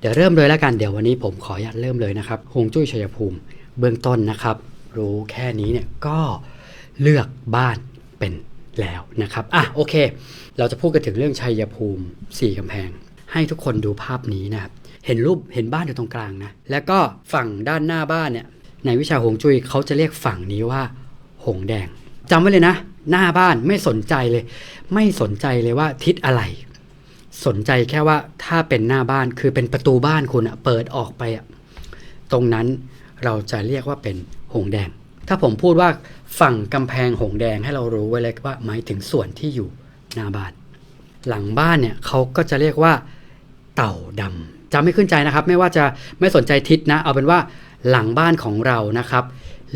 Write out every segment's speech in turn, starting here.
เดี๋ยวเริ่มเลยแล้วกัน เดี๋ยววันนี้ผมขออนุญาตเริ่มเลยนะครับฮวงจุ้ยชัยภูมิ เบื้องต้นนะครับ รู้แค่นี้เนี่ยก็เลือกบ้านเป็นแล้วนะครับ อะโอเค เราจะพูดกันถึงเรื่องชัยภูมิสี่กำแพง ให้ทุกคนดูภาพนี้นะครับ เห็นรูปเห็นบ้านอยู่ตรงกลางนะ แล้วก็ฝั่งด้านหน้าบ้านเนี่ย ในวิชาฮวงจุ้ยเขาจะเรียกฝั่งนี้ว่า หงแดงจำไว้เลยนะ หน้าบ้านไม่สนใจเลย ไม่สนใจเลยว่าทิศอะไร สนใจแค่ว่าถ้าเป็นหน้าบ้านคือเป็นประตูบ้านคุณอะเปิดออกไปอะตรงนั้นเราจะเรียกว่าเป็นหงแดง ถ้าผมพูดว่าฝั่งกำแพงหงแดงให้เรารู้ไว้เลยว่าหมายถึงส่วนที่อยู่หน้าบ้าน หลังบ้านเนี่ยเขาก็จะเรียกว่า เต่าดำจำไม่ขึ้นใจนะครับ ไม่ว่าจะไม่สนใจทิศนะ เอาเป็นว่าหลังบ้านของเรานะครับ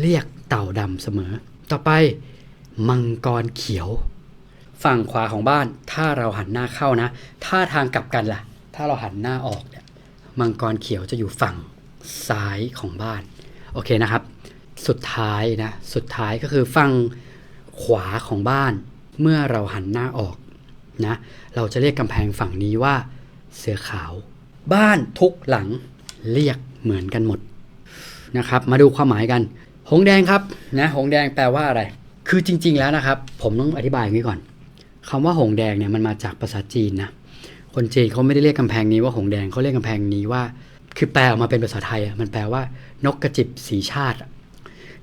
เรียกเต่าดำเสมอ ต่อไปมังกรเขียว ฝั่งขวาของบ้าน ถ้าเราหันหน้าเข้านะ ถ้าทางกลับกันล่ะ ถ้าเราหันหน้าออกเนี่ยมังกรเขียวจะอยู่ฝั่งซ้ายของบ้าน โอเคนะครับ สุดท้ายนะ สุดท้ายก็คือฝั่งขวาของบ้าน เมื่อเราหันหน้าออกนะ เราจะเรียกกำแพงฝั่งนี้ว่า เสือขาว บ้านทุกหลังเรียกเหมือนกันหมดนะครับ มาดูความหมายกัน หงแดงครับนะ หงแดงแปลว่าอะไร คือจริง ๆ แล้วนะครับ ผมต้องอธิบายอย่างนี้ก่อน คำว่าหงแดงเนี่ยมันมาจากภาษาจีนนะคนจีนเขาไม่ได้เรียกกำแพงนี้ว่าหงแดงเขาเรียกกำแพงนี้ว่า คือแปลออกมาเป็นภาษาไทยอะมันแปลว่านกกระจิบสีชาติ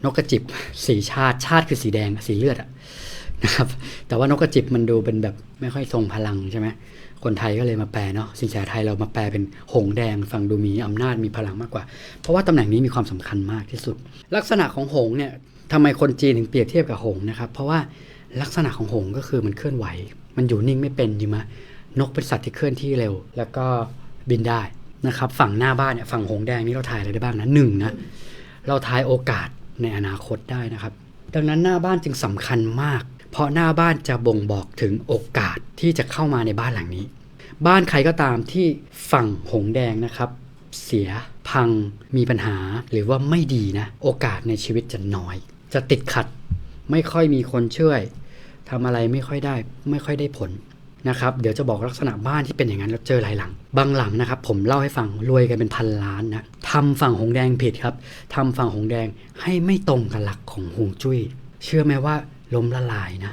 นกกระจิบสีชาติชาติคือสีแดงสีเลือดอะนะครับแต่ว่านกกระจิบมันดูเป็นแบบไม่ค่อยทรงพลังใช่ไหมคนไทยก็เลยมาแปลเนาะสินแสไทยเรามาแปลเป็นหงแดงฟังดูมีอำนาจมีพลังมากกว่า เพราะว่าตำแหน่งนี้มีความสำคัญมากที่สุด ลักษณะของหงเนี่ยทำไมคนจีนถึงเปรียบเทียบกับหงนะครับ เพราะว่า ลักษณะของหงก็คือมันเคลื่อนไหว มันอยู่นิ่งไม่เป็นใช่ไหมนกเป็นสัตว์ที่เคลื่อนที่เร็ว แล้วก็บินได้นะครับ ฝั่งหน้าบ้านเนี่ยฝั่งหงแดงนี่เราถ่ายอะไรได้บ้างนะหนึ่งนะเราทายโอกาสในอนาคตได้นะครับ ดังนั้นหน้าบ้านจึงสำคัญมาก เพราะหน้าบ้านจะบ่งบอกถึงโอกาสที่จะเข้ามาในบ้านหลังนี้ บ้านใครก็ตามที่ฝั่งหงแดงนะครับ เสียพังมีปัญหาหรือว่าไม่ดีนะ โอกาสในชีวิตจะน้อย จะติดขัด ไม่ค่อยมีคนช่วย ทำอะไรไม่ค่อยได้ไม่ค่อยได้ผลนะครับเดี๋ยวจะบอกลักษณะบ้านที่เป็นอย่างนั้นแล้วเจอหลายหลัง บางหลังนะครับ ผมเล่าให้ฟังรวยกันเป็นพันล้านนะทำฝั่งหงแดงผิดครับทำฝั่งหงแดงให้ไม่ตรงกับหลักของหงจุ้ย เชื่อไหมว่าล้มละลายนะ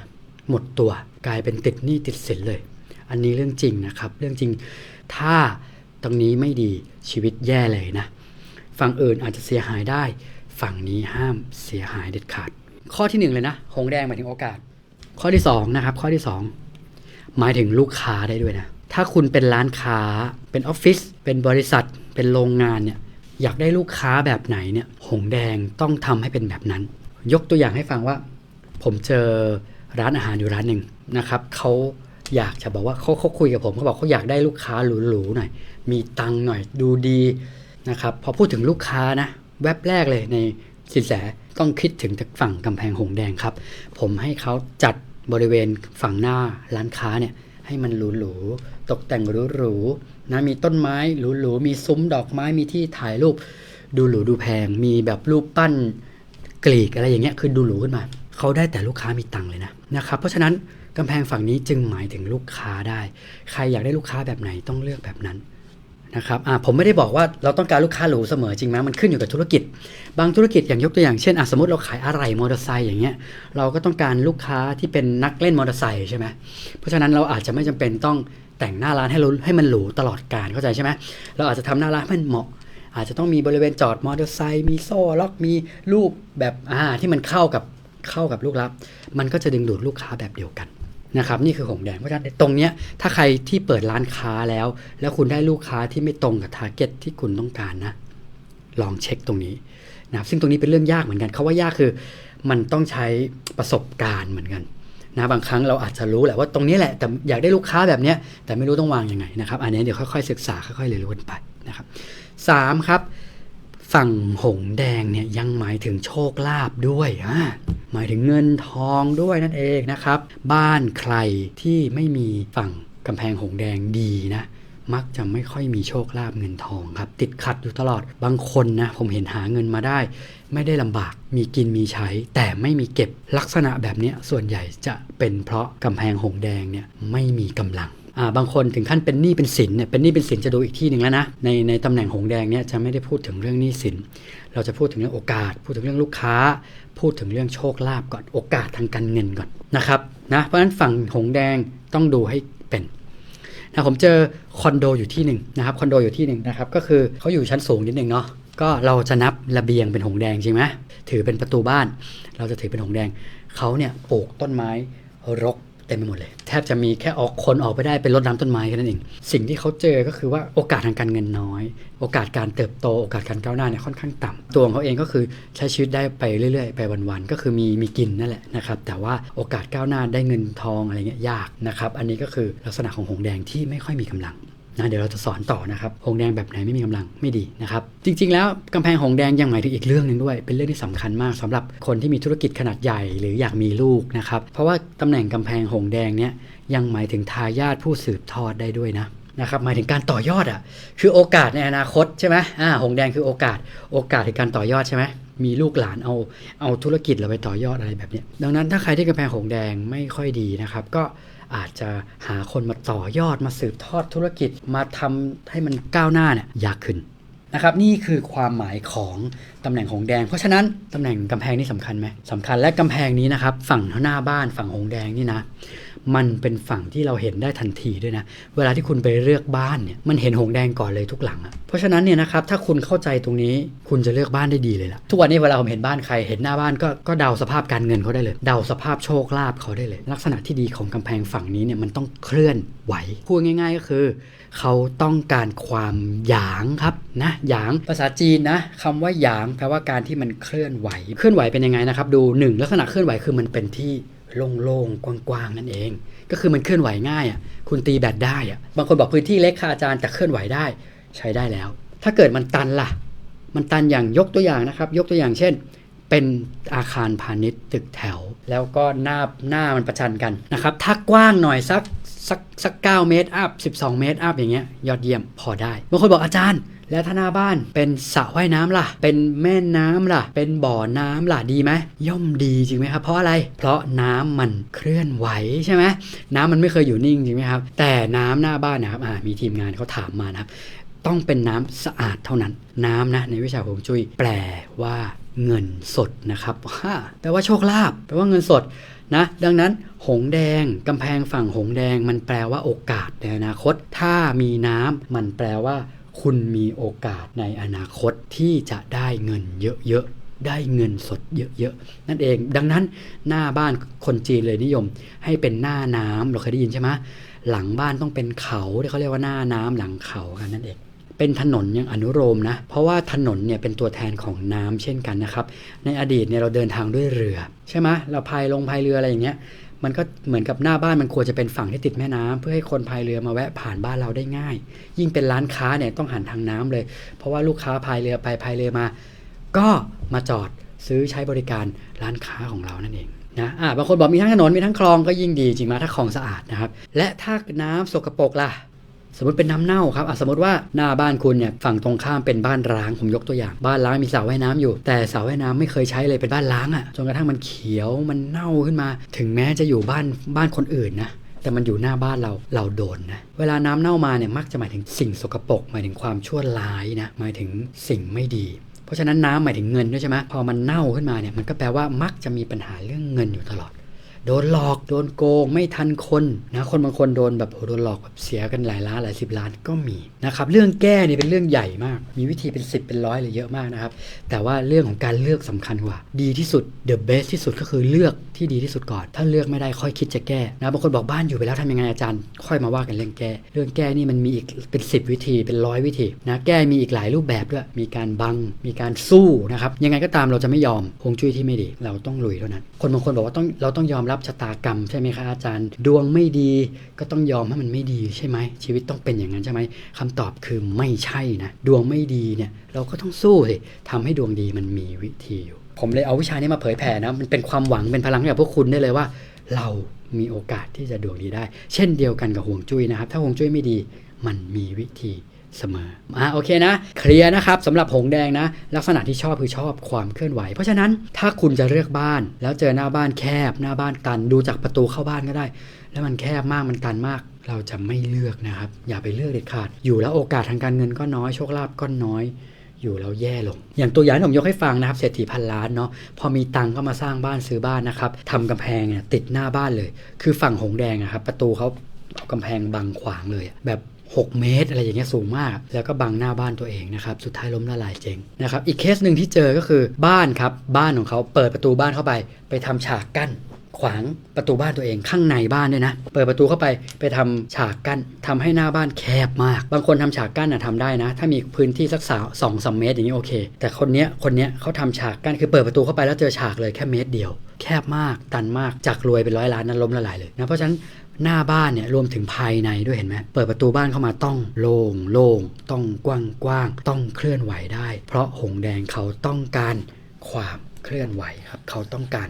หมดตัวกลายเป็นติดหนี้ติดสินเลย อันนี้เรื่องจริงนะครับ เรื่องจริงถ้าตรงนี้ไม่ดีชีวิตแย่เลยนะฝั่งอื่นอาจจะเสียหายได้ ฝั่งนี้ห้ามเสียหายเด็ดขาด ข้อที่หนึ่งเลยนะหงแดงหมายถึงโอกาส ข้อที่สองนะครับข้อที่สองหมายถึงลูกค้าได้ด้วยนะ ถ้าคุณเป็นร้านค้า เป็นออฟฟิศเป็นบริษัท เป็นโรงงานเนี่ยอยากได้ลูกค้าแบบไหนเนี่ยหงแดงต้องทำให้เป็นแบบนั้น ยกตัวอย่างให้ฟังว่า ผมเจอร้านอาหารอยู่ร้านหนึ่งนะครับเขาอยากจะบอกว่าเขาเขาคุยกับผมเขาบอกเขาอยากได้ลูกค้าหรูๆหน่อย มีตังหน่อยดูดีนะครับพอพูดถึงลูกค้านะ แวบแรกเลยในสินแสต้องคิดถึงฝั่งกำแพงหงแดงครับ ผมให้เขาจัด บริเวณฝั่งหน้าร้านค้าเนี่ยให้มันหรูๆตกแต่งหรูๆนะมีต้นไม้หรูๆมีซุ้มดอกไม้มีที่ถ่ายรูป ดูหรูดูแพง มีแบบรูปปั้นกรีกอะไรอย่างเงี้ยคือดูหรูขึ้นมาเขาได้แต่ลูกค้ามีตังค์เลยนะนะครับเพราะฉะนั้นกำแพงฝั่งนี้จึงหมายถึงลูกค้าได้ ใครอยากได้ลูกค้าแบบไหนต้องเลือกแบบนั้น นะครับอ่าผมไม่ได้บอกว่าเราต้องการลูกค้าหรูเสมอจริงไหมมันขึ้นอยู่กับธุรกิจ บางธุรกิจอย่างยกตัวอย่างเช่นสมมติเราขายอะไหล่มอเตอร์ไซค์อย่างเงี้ยเราก็ต้องการลูกค้าที่เป็นนักเล่นมอเตอร์ไซค์ใช่ไหมเพราะฉะนั้นเราอาจจะไม่จำเป็นต้องแต่งหน้าร้านให้รู้ให้มันหรูตลอดการเข้าใจใช่ไหมเราอาจจะทำหน้าร้านให้มันเหมาะ อาจจะต้องมีบริเวณจอดมอเตอร์ไซค์มีโซ่ล็อกมีรูปแบบอ่าที่มันเข้ากับเข้ากับลูกรับ มันก็จะดึงดูดลูกค้าแบบเดียวกัน นะครับนี่คือหงแดงเพราะฉะนั้นตรงเนี้ยถ้าใครที่เปิดร้านค้าแล้ว แล้วคุณได้ลูกค้าที่ไม่ตรงกับทาร์เก็ตที่คุณต้องการนะ ลองเช็คตรงนี้นะครับซึ่งตรงนี้เป็นเรื่องยากเหมือนกันเขาว่ายากคือ มันต้องใช้ประสบการณ์เหมือนกันนะบางครั้งเราอาจจะรู้แหละว่าตรงนี้แหละแต่อยากได้ลูกค้าแบบเนี้ยแต่ไม่รู้ต้องวางยังไงนะครับ อันนี้เดี๋ยวค่อยๆศึกษาค่อยๆเรียนรู้กันไปนะครับสามครับ ฝั่งหงแดงเนี่ยยังหมายถึงโชคลาภด้วยอ่าหมายถึงเงินทองด้วยนั่นเองนะครับ บ้านใครที่ไม่มีฝั่งกำแพงหงแดงดีนะมักจะไม่ค่อยมีโชคลาภเงินทองครับ ติดขัดอยู่ตลอดบางคนนะผมเห็นหาเงินมาได้ ไม่ได้ลำบากมีกินมีใช้ แต่ไม่มีเก็บลักษณะแบบนี้ส่วนใหญ่จะเป็นเพราะกำแพงหงแดงเนี่ยไม่มีกำลัง บางคนถึงขั้นเป็นหนี้เป็นสินเนี่ยเป็นหนี้เป็นสินจะดูอีกที่หนึ่งแล้วนะในในตำแหน่งหงแดงเนี่ยจะไม่ได้พูดถึงเรื่องหนี้สิน เราจะพูดถึงเรื่องโอกาส พูดถึงเรื่องลูกค้า พูดถึงเรื่องโชคลาภก่อนโอกาสทางการเงินก่อนนะครับนะเพราะฉะนั้นฝั่งหงแดงต้องดูให้เป็นนะผมเจอคอนโดอยู่ที่หนึ่งนะครับคอนโดอยู่ที่หนึ่งนะครับก็คือเขาอยู่ชั้นสูงนิดหนึ่งเนาะก็เราจะนับระเบียงเป็นหงแดงจริงไหมถือเป็นประตูบ้าน เราจะถือเป็นหงแดงเขาเนี่ยปลูกต้นไม้รก เต็มไปหมดเลย แทบจะมีแค่ออกคนออกไปได้เป็นรดน้ำต้นไม้แค่นั้นเอง สิ่งที่เขาเจอก็คือว่าโอกาสทางการเงินน้อย โอกาสการเติบโต โอกาสการก้าวหน้าเนี่ยค่อนข้างต่ำตัวของเขาเองก็คือใช้ชีวิตได้ไปเรื่อยๆ ไปวันๆ ก็คือมีมีกินนั่นแหละนะครับแต่ว่าโอกาสก้าวหน้าได้เงินทองอะไรเงี้ยยากนะครับอันนี้ก็คือลักษณะของหงแดงที่ไม่ค่อยมีกำลัง นะเดี๋ยวเราจะสอนต่อนะครับหงแดงแบบไหนไม่มีกำลังไม่ดีนะครับ จริง ๆ แล้วกำแพงหงแดงยังหมายถึงอีกเรื่องหนึ่งด้วย เป็นเรื่องที่สำคัญมากสำหรับคนที่มีธุรกิจขนาดใหญ่หรืออยากมีลูกนะครับ เพราะว่าตำแหน่งกำแพงหงแดงเนี่ยยังหมายถึงทายาทผู้สืบทอดได้ด้วยนะนะครับหมายถึงการต่อยอดอะคือโอกาสในอนาคตใช่ไหมอ่าหงแดงคือโอกาส โอกาสในการต่อยอดใช่ไหมมีลูกหลานเอาเอาธุรกิจเราไปต่อยอดอะไรแบบนี้ดังนั้นถ้าใครที่กำแพงหงแดงไม่ค่อยดีนะครับ ก็ อาจจะหาคนมาต่อยอดมาสืบทอดธุรกิจมาทำให้มันก้าวหน้าเนี่ยยากขึ้นนะครับ นี่คือความหมายของ ตำแหน่งหงแดง เพราะฉะนั้นตำแหน่งกำแพงนี่สำคัญไหมสำคัญและกำแพงนี้นะครับ ฝั่งหน้าบ้านฝั่งหงแดงนี่นะ มันเป็นฝั่งที่เราเห็นได้ทันทีด้วยนะ เวลาที่คุณไปเลือกบ้านเนี่ยมันเห็นหงแดงก่อนเลยทุกหลังอะเพราะฉะนั้นเนี่ยนะครับถ้าคุณเข้าใจตรงนี้คุณจะเลือกบ้านได้ดีเลยล่ะทุกวันนี้เวลาผมเห็นบ้านใครเห็นหน้าบ้านก็ก็เดาสภาพการเงินเขาได้เลย เดาสภาพโชคลาภเขาได้เลย ลักษณะที่ดีของกำแพงฝั่งนี้เนี่ยมันต้องเคลื่อนไหวพูดง่าย ๆ ก็คือ เขาต้องการความหยางครับนะหยางภาษาจีนนะคำว่าหยางแปลว่าการที่มันเคลื่อนไหว เคลื่อนไหวเป็นยังไงนะครับ ดูหนึ่งลักษณะเคลื่อนไหวคือมันเป็นที่โล่งๆ กว้างๆ นั่นเอง ก็คือมันเคลื่อนไหวง่ายอะ คุณตีแบตได้อะ บางคนบอกพื้นที่เล็กค่ะอาจารย์แต่เคลื่อนไหวได้ ใช้ได้แล้ว ถ้าเกิดมันตันล่ะ มันตันอย่างยกตัวอย่างนะครับ ยกตัวอย่างเช่น เป็นอาคารพาณิชย์ตึกแถว แล้วก็หน้าหน้ามันประชันกันนะครับ ถ้ากว้างหน่อยสักสักสักเเมตรอัพ12เมตรอัพอย่างเงี้ยยอดเยี่ยมพอได้ บางคนบอกอาจารย์ แล้วถ้าหน้าบ้านเป็นสระว่ายน้ำล่ะ เป็นแม่น้ำล่ะ เป็นบ่อน้ำล่ะดีไหมย่อมดีจริงไหมครับ เพราะอะไร เพราะน้ำมันเคลื่อนไหวใช่ไหมน้ำมันไม่เคยอยู่นิ่งจริงไหมครับ แต่น้ำหน้าบ้านนะครับมีทีมงานเขาถามมานะครับ ต้องเป็นน้ำสะอาดเท่านั้น น้ำนะในวิชาฮวงจุ้ยแปลว่าเงินสดนะครับว่าแปลว่าโชคลาภแปลว่าเงินสดนะดังนั้นหงแดงกำแพงฝั่งหงแดงมันแปลว่าโอกาสในอนาคต ถ้ามีน้ำมันแปลว่า คุณมีโอกาสในอนาคตที่จะได้เงินเยอะๆ ได้เงินสดเยอะๆ นั่นเอง ดังนั้นหน้าบ้านคนจีนเลยนิยม ให้เป็นหน้าน้ำเราเคยได้ยินใช่ไหมหลังบ้านต้องเป็นเขาที่เขาเรียกว่าหน้าน้ำหลังเขากันนั่นเองเป็นถนนยังอนุโลมนะ เพราะว่าถนนเนี่ยเป็นตัวแทนของน้ำเช่นกันนะครับ ในอดีตเนี่ยเราเดินทางด้วยเรือ ใช่ไหมเราพายลงพายเรืออะไรอย่างเงี้ย มันก็เหมือนกับหน้าบ้านมันควรจะเป็นฝั่งที่ติดแม่น้ำเพื่อให้คนพายเรือมาแวะผ่านบ้านเราได้ง่าย ยิ่งเป็นร้านค้าเนี่ยต้องหันทางน้ำเลย เพราะว่าลูกค้าพายเรือไปพายเรือมา ก็มาจอดซื้อใช้บริการร้านค้าของเรานั่นเองนะอ่าบางคนบอกมีทั้งถนนมีทั้งคลองก็ยิ่งดีจริงมาถ้าคลองสะอาดนะครับ และถ้าน้ำสกปรกล่ะ สมมติเป็นน้ำเน่าครับอะสมมติว่าหน้าบ้านคุณเนี่ยฝั่งตรงข้ามเป็นบ้านร้างผมยกตัวอย่าง บ้านร้างมีสระว่ายน้ำอยู่ แต่สระว่ายน้ำไม่เคยใช้เลยเป็นบ้านร้างอะ่ะจนกระทั่งมันเขียวมันเน่าขึ้นมา ถึงแม้จะอยู่บ้านบ้านคนอื่นนะแต่มันอยู่หน้าบ้านเราเราโดนนะ เวลาน้ำเน่ามาเนี่ยมักจะหมายถึงสิ่งสกปรกหมายถึงความชั่วร้ายนะหมายถึงสิ่งไม่ดี เพราะฉะนั้นน้ำหมายถึงเงินด้วยใช่ไหมพอมันเน่าขึ้นมาเนี่ยมันก็แปลว่ามักจะมีปัญหาเรื่องเงินอยู่ตลอด โดนหลอกโดนโกงไม่ทันคนนะคนบางคนโดนแบบโโดนหลอกแบบเสียกันหลายล้านหลายสิบล้านก็มีนะครับเรื่องแก้นี่เป็นเรื่องใหญ่มาก มีวิธีเป็น 10 เป็นร้อยเลยเยอะมากนะครับ แต่ว่าเรื่องของการเลือกสำคัญกว่า ดีที่สุด the best ที่สุดก็คือเลือกที่ดีที่สุดก่อน ถ้าเลือกไม่ได้ค่อยคิดจะแก้นะบางคนบอกบ้านอยู่ไปแล้วทำยังไงอาจารย์ค่อยมาว่ากันเรื่องแก้ เรื่องแก้นี่มันมีอีกเป็น 10 วิธีเป็นร้อยวิธีนะแก้มีอีกหลายรูปแบบด้วยมีการบังมีการสู้นะครับยังไงก็ตามเราจะไม่ยอมคงจุ้ยที่ไม่ดี เราต้องลุยเท่านั้น คนบางคนบอกว่าต้องเราต้องยอมรับชะตากรรมใช่ไหมคะอาจารย์ ดวงไม่ดีก็ต้องยอมให้มันไม่ดีใช่ไหมชีวิตต้องเป็นอย่างนั้นใช่ไหมคำตอบคือไม่ใช่นะดวงไม่ดีเนี่ยเราก็ต้องสู้สิทำให้ดวงดีมันมีวิธีอยู่ ผมเลยเอาวิชานี้มาเผยแผ่นะมันเป็นความหวังเป็นพลังให้กับพวกคุณได้เลยว่า เรามีโอกาสที่จะดวงดีได้ เช่นเดียวกันกับห่วงจุ้ยนะครับ ถ้าห่วงจุ้ยไม่ดีมันมีวิธี เสมออ่าโอเคนะ เคลียร์นะครับสำหรับหงแดงนะ ลักษณะที่ชอบคือชอบความเคลื่อนไหว เพราะฉะนั้นถ้าคุณจะเลือกบ้าน แล้วเจอหน้าบ้านแคบ หน้าบ้านตันดูจากประตูเข้าบ้านก็ได้ แล้วมันแคบมากมันตันมาก เราจะไม่เลือกนะครับ อย่าไปเลือกเด็ดขาด อยู่แล้วโอกาสทางการเงินก็น้อยโชคลาภก็น้อยอยู่แล้วแย่ลง อย่างตัวอย่างที่ผมยกให้ฟังนะครับเศรษฐีพันล้านเนาะพอมีตังก็มาสร้างบ้านซื้อบ้านนะครับทำกำแพงเนี่ยติดหน้าบ้านเลย คือฝั่งหงแดงอะครับประตูเขาเอากำแพงบังขวางเลยแบบ 6 เมตร อะไรอย่างเงี้ยสูงมาก แล้วก็บังหน้าบ้านตัวเองนะครับ สุดท้ายล้มละลายเจ๊งนะครับ อีกเคสหนึ่งที่เจอก็คือบ้านครับ บ้านของเขาเปิดประตูบ้านเข้าไป ไปทำฉากกั้นขวางประตูบ้านตัวเองข้างในบ้านด้วยนะ เปิดประตูเข้าไปไปทำฉากกั้นทำให้หน้าบ้านแคบมาก บางคนทำฉากกั้นนะทำได้นะ ถ้ามีพื้นที่สักสาสองสามเมตรอย่างนี้โอเค แต่คนเนี้ยคนเนี้ยเขาทำฉากกั้นคือเปิดประตูเข้าไปแล้วเจอฉากเลยแค่เมตรเดียว แคบมากตันมากจากรวยเป็นร้อยล้านนั้นล้มละลายเลยนะเพราะฉะนั้น หน้าบ้านเนี่ยรวมถึงภายในด้วยเห็นไหมเปิดประตูบ้านเข้ามาต้องโล่งโล่งต้องกว้างกว้างต้องเคลื่อนไหวได้ เพราะหงแดงเขาต้องการความเคลื่อนไหวครับ เขาต้องการ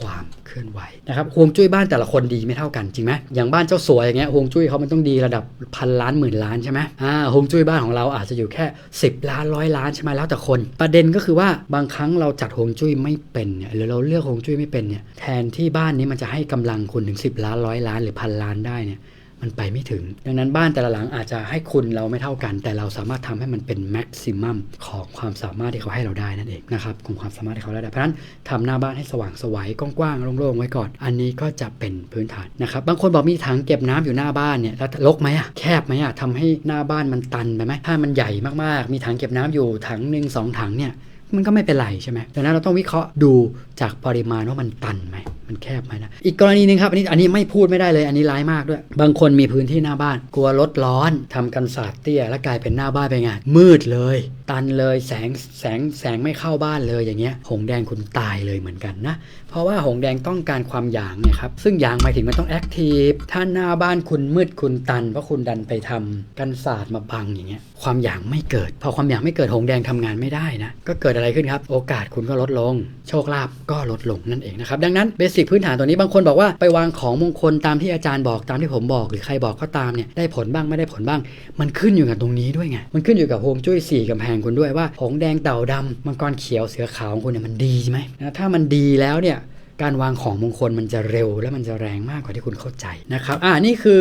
ความเคลื่อนไหวนะครับฮวงจุ้ยบ้านแต่ละคนดีไม่เท่ากันจริงไหมอย่างบ้านเจ้าสัวอย่างเงี้ยฮวงจุ้ยเขามันต้องดีระดับพันล้านหมื่นล้านใช่ไหมอ่าฮวงจุ้ยบ้านของเราอาจจะอยู่แค่ 10 ล้านร้อยล้านใช่ไหมแล้วแต่คน ประเด็นก็คือว่าบางครั้งเราจัดฮวงจุ้ยไม่เป็นเนี่ยหรือเราเลือกฮวงจุ้ยไม่เป็นเนี่ยแทนที่บ้านนี้มันจะให้กำลังคุณถึง 10 ล้านร้อยล้านหรือพันล้านได้เนี่ย มันไปไม่ถึง ดังนั้นบ้านแต่ละหลังอาจจะให้คุณเราไม่เท่ากัน แต่เราสามารถทำให้มันเป็นแม็กซิมัมของความสามารถที่เขาให้เราได้นั่นเองนะครับของความสามารถที่เขาได้เพราะฉะนั้นทำหน้าบ้านให้สว่างสวัยกว้างๆโล่งๆไว้ก่อน อันนี้ก็จะเป็นพื้นฐานนะครับบางคนบอกมีถังเก็บน้ำอยู่หน้าบ้านเนี่ยแล้วรกไหมอะแคบไหมอะทำให้หน้าบ้านมันตันไปไหมถ้ามันใหญ่มากๆ มีถังเก็บน้ำอยู่ถังหนึ่งสองถังเนี่ย มันก็ไม่เป็นไรใช่ไหมดังนั้นเราต้องวิเคราะห์ดูจากปริมาณว่ามันตันไหมมันแคบไหมนะ อีกกรณีหนึ่งครับ อันนี้อันนี้ไม่พูดไม่ได้เลย อันนี้ร้ายมากด้วย บางคนมีพื้นที่หน้าบ้าน กลัวรถร้อนทำกันศาสตร์เตี้ย แล้วกลายเป็นหน้าบ้านเป็นไงมืดเลย ตันเลยแสงแสงแสงไม่เข้าบ้านเลยอย่างเงี้ยหงแดงคุณตายเลยเหมือนกันนะเพราะว่าหงแดงต้องการความหยางเนี่ยครับ ซึ่งหยางหมายถึงมันต้องแอคทีฟ ถ้าหน้าบ้านคุณมืดคุณตัน เพราะคุณดันไปทำกันศาสตร์มาบังอย่างเงี้ย ความหยางไม่เกิด พอความหยางไม่เกิดหงแดงทำงานไม่ได้นะ ก็เกิดอะไรขึ้นครับ โอกาสคุณก็ลดลง โชคลาภก็ลดลงนั่นเองนะครับ ดังนั้นเบสิกพื้นฐานตัวนี้บางคนบอกว่าไปวางของมงคลตามที่อาจารย์บอกตามที่ผมบอกหรือใครบอกก็ตามเนี่ยได้ผลบ้างไม่ได้ผลบ้าง มันขึ้นอยู่กับตรงนี้ด้วยไง มันขึ้นอยู่กับโฮมจุ้ยสี่กำแพงคุณด้วยว่าหงแดงเต่าดำมังกรเขียวเสือขาวของคุณเนี่ยมันดีใช่ไหมนะถ้ามันดีแล้วเนี่ย การวางของมงคลมันจะเร็ว และมันจะแรงมากกว่าที่คุณเข้าใจนะครับอ่านี่คือ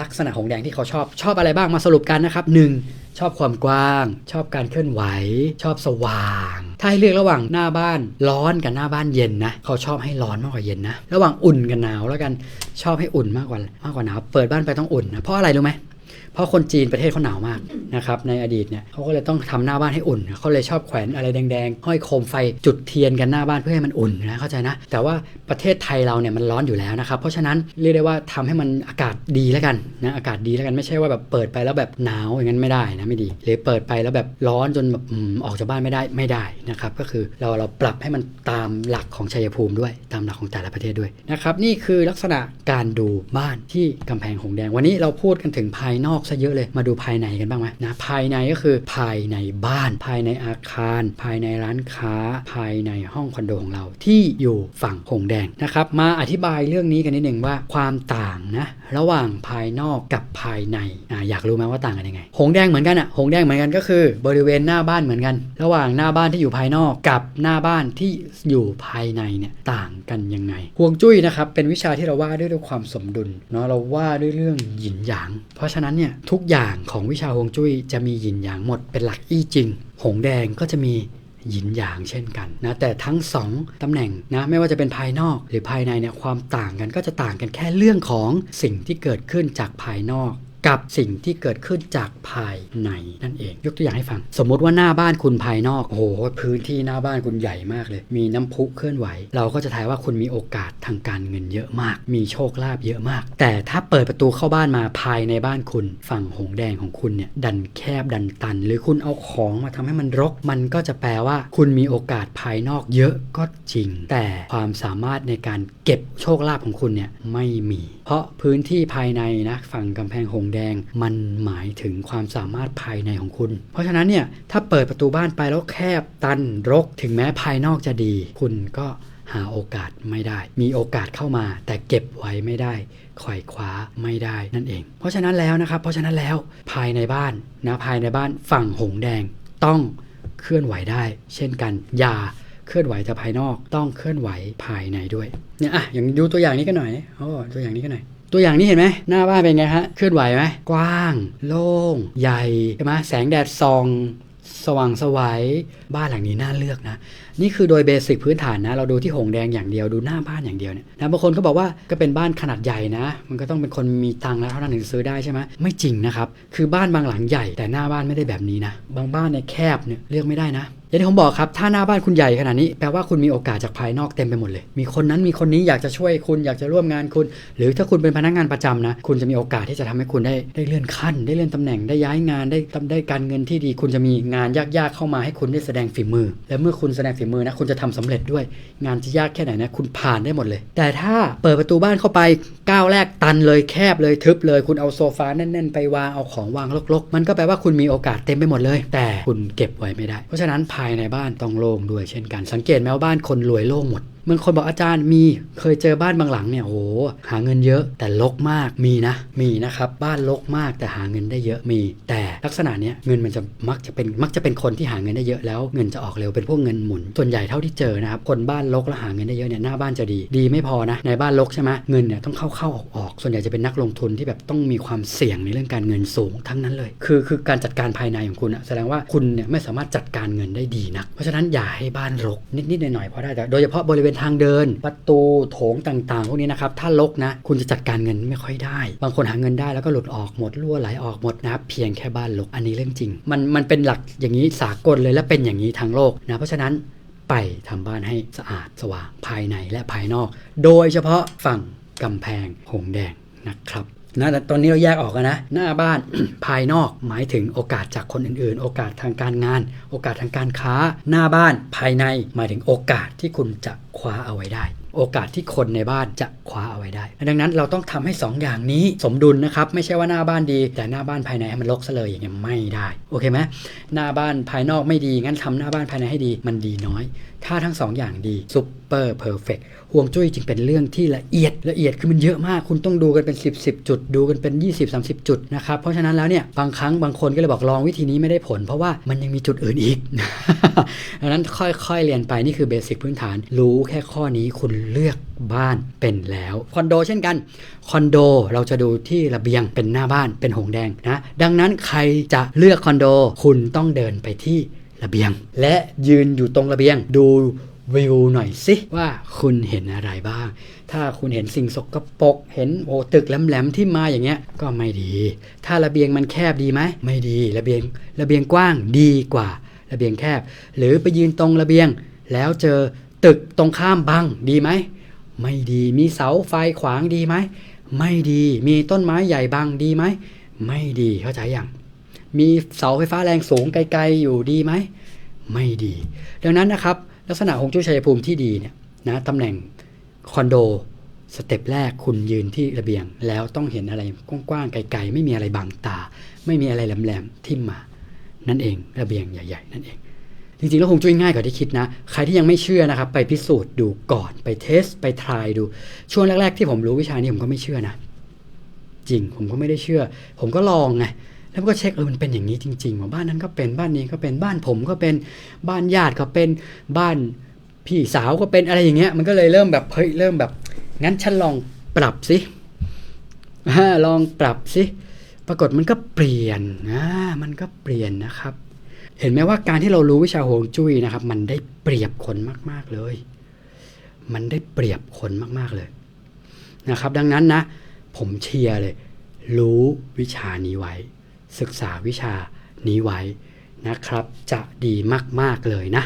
ลักษณะของแดงที่เขาชอบชอบอะไรบ้างมาสรุปกันนะครับ 1. ชอบความกว้าง ชอบการเคลื่อนไหว ชอบสว่าง ถ้าให้เลือกระหว่างหน้าบ้านร้อนกับหน้าบ้านเย็นนะเขาชอบให้ร้อนมากกว่าเย็นนะ ระหว่างอุ่นกับหนาวแล้วกันชอบให้อุ่นมากกว่ามากกว่าหนาวเปิดบ้านไปต้องอุ่นนะเพราะอะไรรู้ไหม เพราะคนจีนประเทศเขาหนาวมากนะครับในอดีตเนี่ยเขาก็เลยต้องทำหน้าบ้านให้อุ่นเขาเลยชอบแขวนอะไรแดงๆห้อยโคมไฟจุดเทียนกันหน้าบ้านเพื่อให้มันอุ่นนะเข้าใจนะ แต่ว่าประเทศไทยเราเนี่ยมันร้อนอยู่แล้วนะครับ เพราะฉะนั้นเรียกได้ว่าทำให้มันอากาศดีแล้วกันนะอากาศดีแล้วกันไม่ใช่ว่าแบบเปิดไปแล้วแบบหนาวอย่างนั้นไม่ได้นะไม่ดี หรือเปิดไปแล้วแบบร้อนจนแบบอออกจากบ้านไม่ได้ไม่ได้นะครับก็คือเราเราปรับให้มันตามหลักของชัยภูมิด้วย ตามหลักของแต่ละประเทศด้วยนะครับนี่คือลักษณะการดูบ้านที่กำแพงหงแดง วันนี้เราพูดกันถึงภายนอกซะเยอะเลยมาดูภายในกันบ้างไหมนะภายในก็คือภายในบ้าน ภายในอาคาร ภายในร้านค้า ภายในห้องคอนโดของเราที่อยู่ฝั่งหงแดงนะครับมาอธิบายเรื่องนี้กันนิดหนึ่งว่าความต่างนะระหว่างภายนอกกับภายในอ่าอยากรู้ไหมว่าต่างกันยังไง หงแดงเหมือนกันอะหงแดงเหมือนกันก็คือบริเวณหน้าบ้านเหมือนกัน ระหว่างหน้าบ้านที่อยู่ภายนอกกับหน้าบ้านที่อยู่ภายในเนี่ยต่างกันยังไงฮวงจุ้ยนะครับเป็นวิชาที่เราว่าด้วยด้วยความสมดุลเนาะเราว่าด้วยเรื่องหยินหยาง เพราะฉะนั้นเนี่ยทุกอย่างของวิชาฮวงจุ้ยจะมีหยินหยางหมดเป็นหลักอี้จริง หงแดงก็จะมีหยินหยางเช่นกันนะแต่ทั้งสองตำแหน่งนะไม่ว่าจะเป็นภายนอกหรือภายในเนี่ยความต่างกันก็จะต่างกันแค่เรื่องของสิ่งที่เกิดขึ้นจากภายนอก กับสิ่งที่เกิดขึ้นจากภายในนั่นเอง ยกตัวอย่างให้ฟัง สมมุติว่าหน้าบ้านคุณภายนอกโอ้โหพื้นที่หน้าบ้านคุณใหญ่มากเลย มีน้ำพุเคลื่อนไหว เราก็จะทายว่าคุณมีโอกาสทางการเงินเยอะมาก มีโชคลาภเยอะมาก แต่ถ้าเปิดประตูเข้าบ้านมาภายในบ้านคุณ ฝั่งหงแดงของคุณเนี่ยดันแคบดันตัน หรือคุณเอาของมาทำให้มันรก มันก็จะแปลว่า คุณมีโอกาสภายนอกเยอะก็จริง แต่ความสามารถในการเก็บโชคลาภของคุณเนี่ยไม่มี เพราะพื้นที่ภายในนะฝั่งกำแพงหงแดง มันหมายถึงความสามารถภายในของคุณ เพราะฉะนั้นเนี่ยถ้าเปิดประตูบ้านไปแล้วแคบตันรก ถึงแม้ภายนอกจะดี คุณก็หาโอกาสไม่ได้ มีโอกาสเข้ามา แต่เก็บไว้ไม่ได้ไขว่คว้าไม่ได้นั่นเอง เพราะฉะนั้นแล้วนะครับ เพราะฉะนั้นแล้วภายในบ้านนะภายในบ้านฝั่งหงแดงต้องเคลื่อนไหวได้ เช่นกัน อย่าเคลื่อนไหวแต่ภายนอกต้องเคลื่อนไหวภายในด้วยเนี่ยอะอย่างดูตัวอย่างนี้กันหน่อยโอ้ตัวอย่างนี้กันหน่อย ตัวอย่างนี้เห็นไหมหน้าบ้านเป็นไงฮะเคลื่อนไหวไหมกว้าง โล่ง ใหญ่ใช่ไหมแสงแดดส่องสว่างสวัยบ้านหลังนี้น่าเลือกนะ นี่คือโดยเบสิกพื้นฐานนะ เราดูที่หงแดงอย่างเดียวดูหน้าบ้านอย่างเดียวเนี่ยนะบางคนก็บอกว่าก็เป็นบ้านขนาดใหญ่นะ มันก็ต้องเป็นคนมีตังค์แล้วเท่านั้นถึงซื้อได้ใช่ไหมไม่จริงนะครับคือบ้านบางหลังใหญ่ แต่หน้าบ้านไม่ได้แบบนี้นะ บางบ้านเนี่ยแคบเนี่ยเลือกไม่ได้นะ อย่างที่ผมบอกครับ ถ้าหน้าบ้านคุณใหญ่ขนาดนี้แปลว่าคุณมีโอกาสจากภายนอกเต็มไปหมดเลย มีคนนั้นมีคนนี้อยากจะช่วยคุณอยากจะร่วมงานคุณ หรือถ้าคุณเป็นพนักงานประจำนะ คุณจะมีโอกาสที่จะทำให้คุณได้ได้เลื่อนขั้น ได้เลื่อนตำแหน่งได้ย้ายงานได้ทำได้การเงินที่ดี คุณจะมีงานยากๆเข้ามาให้คุณได้แสดงฝีมือ และเมื่อคุณแสดงฝีมือนะคุณจะทำสำเร็จด้วย งานจะยากแค่ไหนนะคุณผ่านได้หมดเลย แต่ถ้าเปิดประตูบ้านเข้าไปก้าวแรกตันเลยแคบเลยทึบเลย คุณเอาโซฟาแน่นๆไปวางเอาของวางรกๆ มันก็แปลว่าคุณมีโอกาสเต็มไปหมดเลย แต่คุณเก็บไว้ไม่ได้ เพราะฉะนั้นภายในบ้านต้องโล่งด้วยเช่นกัน สังเกตไหมว่าบ้านคนรวยโล่งหมด บางคนบอกอาจารย์มีเคยเจอบ้านบางหลังเนี่ยโอ้โหหาเงินเยอะแต่ลกมากมีนะ มีนะครับบ้านลกมากแต่หาเงินได้เยอะมี แต่ลักษณะเนี้ยเงินมันจะมักจะเป็นมักจะเป็นคนที่หาเงินได้เยอะแล้วเงินจะออกเร็วเป็นพวกเงินหมุน ส่วนใหญ่เท่าที่เจอนะครับคนบ้านลกแล้วหาเงินได้เยอะเนี่ยหน้าบ้านจะดี ดีไม่พอนะในบ้านลกใช่ไหมเงินเนี่ยต้องเข้าเข้าออกออกส่วนใหญ่จะเป็นนักลงทุนที่แบบต้องมีความเสี่ยงในเรื่องการเงินสูงทั้งนั้นเลยคือคือการจัดการภายในของคุณอะแสดงว่าคุณเนี่ยไม่สามารถจัดการเงินได้ดีนักเพราะฉะนั้นอย่าให้บ้านรกนิดๆหน่อยๆพอได้แต่โดยเฉพาะบริเวณทางเดิน ประตูโถงต่างๆพวกนี้นะครับถ้าลกนะคุณจะจัดการเงินไม่ค่อยได้ บางคนหาเงินได้แล้วก็หลุดออกหมดรั่วไหลออกหมดนะครับเพียงแค่บ้านลกอันนี้เรื่องจริง มันมันเป็นหลักอย่างนี้สากลเลยและเป็นอย่างนี้ทั้งโลกนะเพราะฉะนั้นไปทำบ้านให้สะอาดสว่างภายในและภายนอก โดยเฉพาะฝั่งกำแพงหงแดงนะครับ นะแต่ตอนนี้เราแยกออกกันนะ หน้าบ้าน ภายนอกหมายถึงโอกาสจากคนอื่นๆ โอกาสทางการงาน โอกาสทางการค้า หน้าบ้านภายในหมายถึงโอกาสที่คุณจะคว้าเอาไว้ได้ โอกาสที่คนในบ้านจะคว้าเอาไว้ได้ ดังนั้นเราต้องทำให้ 2 อย่างนี้สมดุลนะครับ ไม่ใช่ว่าหน้าบ้านดี แต่หน้าบ้านภายในให้มันรกซะเลยอย่างเงี้ยไม่ได้ โอเคไหมหน้าบ้านภายนอกไม่ดีงั้นทำหน้าบ้านภายในให้ดีมันดีน้อย ถ้าทั้งสองอย่างดีซุปเปอร์เพอร์เฟกห่วงจุ้ยจึงเป็นเรื่องที่ละเอียดละเอียดคือมันเยอะมาก คุณต้องดูกันเป็น 10 10 จุด ดูกันเป็น 20 30 จุดนะครับ เพราะฉะนั้นแล้วเนี่ยบางครั้งบางคนก็เลยบอกลองวิธีนี้ไม่ได้ผล เพราะว่ามันยังมีจุดอื่นอีกดังนั้นค่อยๆเรียนไปนี่คือเบสิกพื้นฐาน รู้แค่ข้อนี้คุณเลือกบ้านเป็นแล้วคอนโดเช่นกันคอนโดเราจะดูที่ระเบียงเป็นหน้าบ้านเป็นหงแดงนะดังนั้นใครจะเลือกคอนโดคุณต้องเดินไปที่ ระเบียง และยืนอยู่ตรงระเบียง ดูวิวหน่อยสิว่าคุณเห็นอะไรบ้าง ถ้าคุณเห็นสิ่งสกปรกเห็นโอ้ตึกแหลมๆที่มาอย่างเงี้ยก็ไม่ดี ถ้าระเบียงมันแคบดีไหมไม่ดีระเบียงระเบียงกว้างดีกว่า ระเบียงแคบ หรือไปยืนตรงระเบียง แล้วเจอตึกตรงข้ามบังดีไหมไม่ดีมีเสาไฟขวางดีไหมไม่ดีมีต้นไม้ใหญ่บังดีไหมไม่ดีเข้าใจยัง มีเสาไฟฟ้าแรงสูงไกลๆอยู่ดีไหม ไม่ดี ดังนั้นนะครับ ลักษณะของจุ้ยชัยภูมิที่ดีเนี่ยนะตำแหน่งคอนโดสเต็ปแรกคุณยืนที่ระเบียง แล้วต้องเห็นอะไรกว้างๆไกลๆ ไม่มีอะไรบังตา ไม่มีอะไรแหลมๆทิ่มมา นั่นเองระเบียงใหญ่ ๆ นั่นเอง จริงๆ แล้วคงจุ้ยง่ายกว่าที่คิดนะ ใครที่ยังไม่เชื่อนะครับ ไปพิสูจน์ดูก่อนไปเทส ไปทายดู ช่วงแรก ๆ ที่ผมรู้วิชานี้ผมก็ไม่เชื่อนะ จริงผมก็ไม่ได้เชื่อ ผมก็ลองไง แล้วก็เช็คเออมันเป็นอย่างนี้จริงๆว่าบ้านนั้นก็เป็นบ้านนี้ก็เป็นบ้านผมก็เป็นบ้านญาติก็เป็นบ้านพี่สาวก็เป็นอะไรอย่างเงี้ย มันก็เลยเริ่มแบบเฮ้ยเริ่มแบบงั้นฉันลองปรับสิลองปรับสิปรากฏมันก็เปลี่ยนอ่ามันก็เปลี่ยนนะครับ เห็นไหมว่าการที่เรารู้วิชาฮวงจุ้ยนะครับ มันได้เปรียบคนมาก ๆเลย มันได้เปรียบคนมากๆเลยนะครับ ดังนั้นนะ ผมเชียร์เลย รู้วิชานี้ไว้ ศึกษาวิชานี้ไว้นะครับ จะดีมาก ๆ เลยนะ